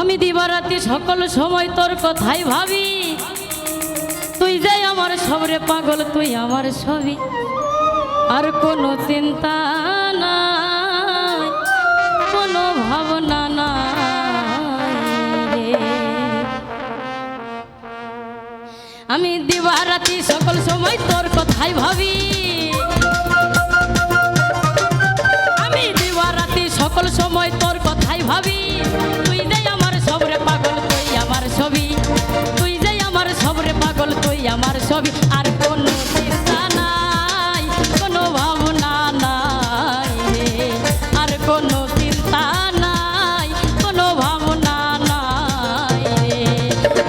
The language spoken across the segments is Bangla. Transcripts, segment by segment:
আমি দিবারাতি সকল সময় তোর কথাই ভাবি। তুই যাই আমার সবরে পাগল, তুই আমার সবই। আর কোনো চিন্তা নাই, কোনো ভাবনা না আমি দিবারাতি সকল সময় তোর কথাই ভাবি। সবই আর কোনো চিন্তা নাই, কোনো ভাবনা নাই আর কোনো চিন্তা নাই, কোনো ভাবনা নাই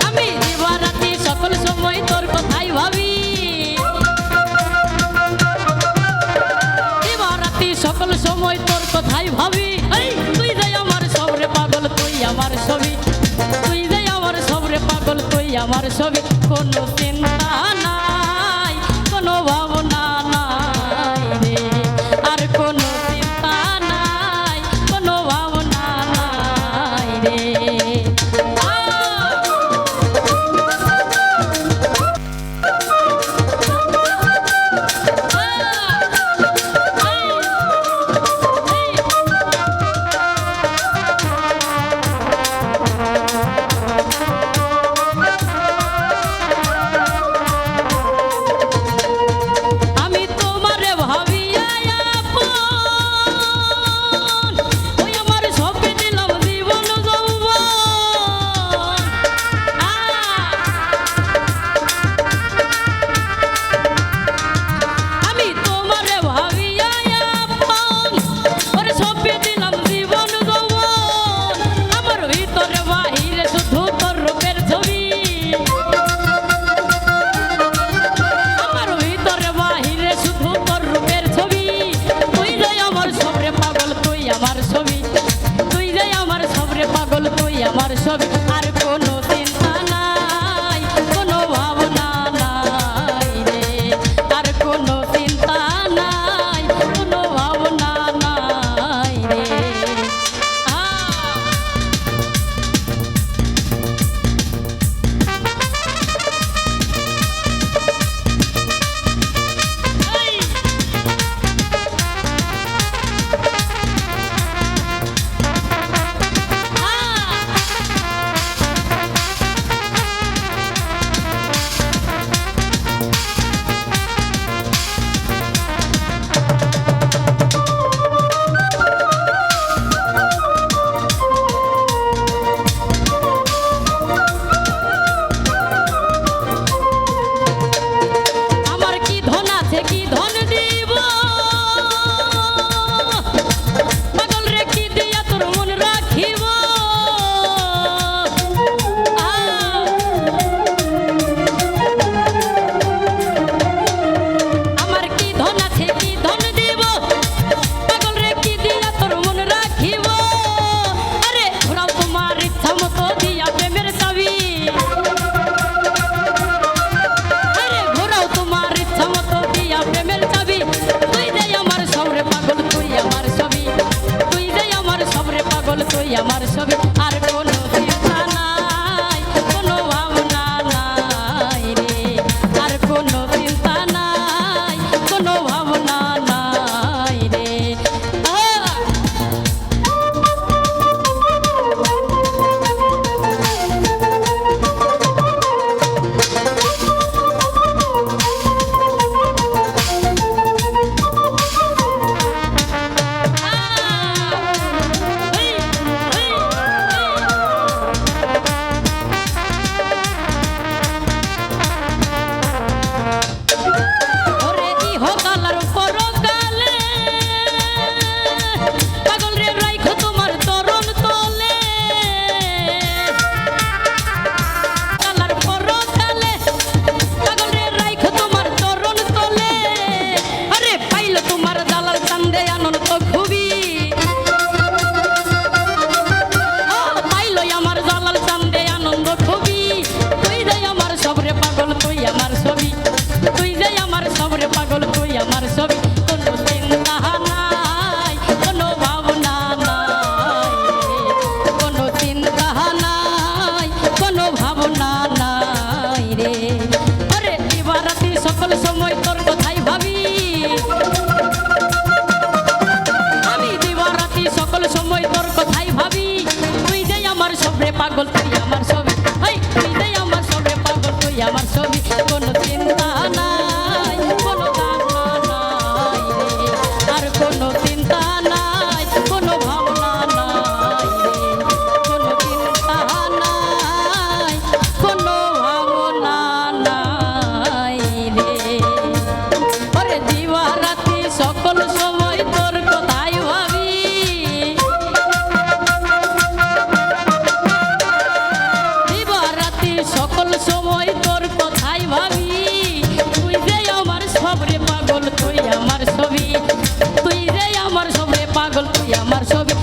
আমি জীবনাতে সকল সময় তোর কথাই ভাবি। জীবনাতে সকল সময় তোর কথাই ভাবি। তুই যাই আমার সবরে পাগল, তুই আমার ছবি। তুই যাই আমার সবরে পাগল, তুই আমার ছবি। of it. আর কোন পাগল তুই আমার ছবি